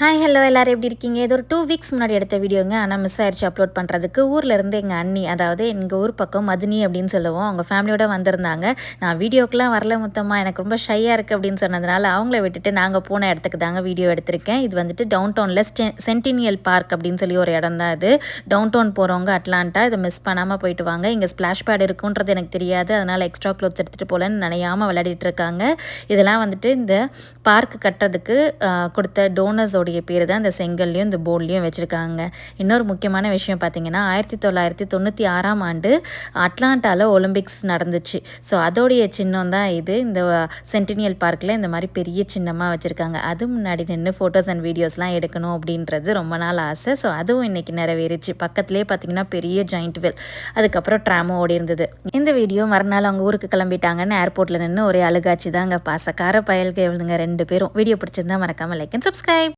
Hi hello எல்லோரும் எப்படி இருக்கீங்க? இது ஒரு டூ வீக்ஸ் முன்னாடி எடுத்த வீடியோங்க. ஆனால் மிஸ் ஆயிடுச்சு அப்லோட் பண்ணுறதுக்கு ஊரில் இருந்து எங்கள் அண்ணி அதாவது எங்கள் ஊர் பக்கம் மதினி அப்படின்னு சொல்லுவோம். அவங்க ஃபேமிலியோட வந்திருந்தாங்க. நான் வீடியோக்கெலாம் வரல மொத்தமாக எனக்கு ரொம்ப ஷையாக இருக்குது அப்படின்னு சொன்னதுனால அவங்கள விட்டுட்டு நாங்கள் போன இடத்துக்கு தாங்க வீடியோ எடுத்திருக்கேன். இது வந்துட்டு டவுன் டவுனில் சென்டினியல் பார்க் அப்படின்னு சொல்லி ஒரு இடம் தான் இது டவுன் டவுன் போகிறவங்க அட்லாண்டா இதை மிஸ் பண்ணாமல் போயிட்டு வாங்க. இங்கே ஸ்ப்ளாஷ் பேட் இருக்குன்றது எனக்கு தெரியாது. அதனால் எக்ஸ்ட்ரா க்ளோத்ஸ் எடுத்துகிட்டு போகலன்னு நினையாமல் விளையாடிட்டு இருக்காங்க. இதெல்லாம் வந்துட்டு இந்த பார்க் கட்டுறதுக்கு கொடுத்த டோனர்ஸோட உடைய பேர் தான் இந்த செங்கல்லையும் இந்த போர்ட்லேயும் வச்சுருக்காங்க. இன்னொரு முக்கியமான விஷயம் பார்த்திங்கன்னா ஆயிரத்தி தொள்ளாயிரத்தி தொண்ணூற்றி ஆறாம் ஆண்டு அட்லாண்டாவில் ஒலிம்பிக்ஸ் நடந்துச்சு. ஸோ அதோடைய சின்னம் தான் இது. இந்த சென்டினியல் பார்க்கில் இந்த மாதிரி பெரிய சின்னமாக வச்சுருக்காங்க. அது முன்னாடி நின்று ஃபோட்டோஸ் அண்ட் வீடியோஸ்லாம் எடுக்கணும் அப்படின்றது ரொம்ப நாள் ஆசை. ஸோ அதுவும் இன்றைக்கி நிறைவேறிச்சு. பக்கத்துலேயே பார்த்திங்கன்னா பெரிய ஜாயிண்ட் வெல் அதுக்கப்புறம் ட்ராமோ ஓடி இருந்தது. இந்த வீடியோ மறுநாள் அவங்க ஊருக்கு கிளம்பிட்டாங்கன்னு ஏர்போர்ட்டில் நின்று ஒரே அழுகாச்சு தாங்க பாசக்கார பயல்கள் இவனுங்க ரெண்டு பேரும். வீடியோ பிடிச்சிருந்தா மறக்காமல் லைக் அண்ட் சப்ஸ்கிரைப்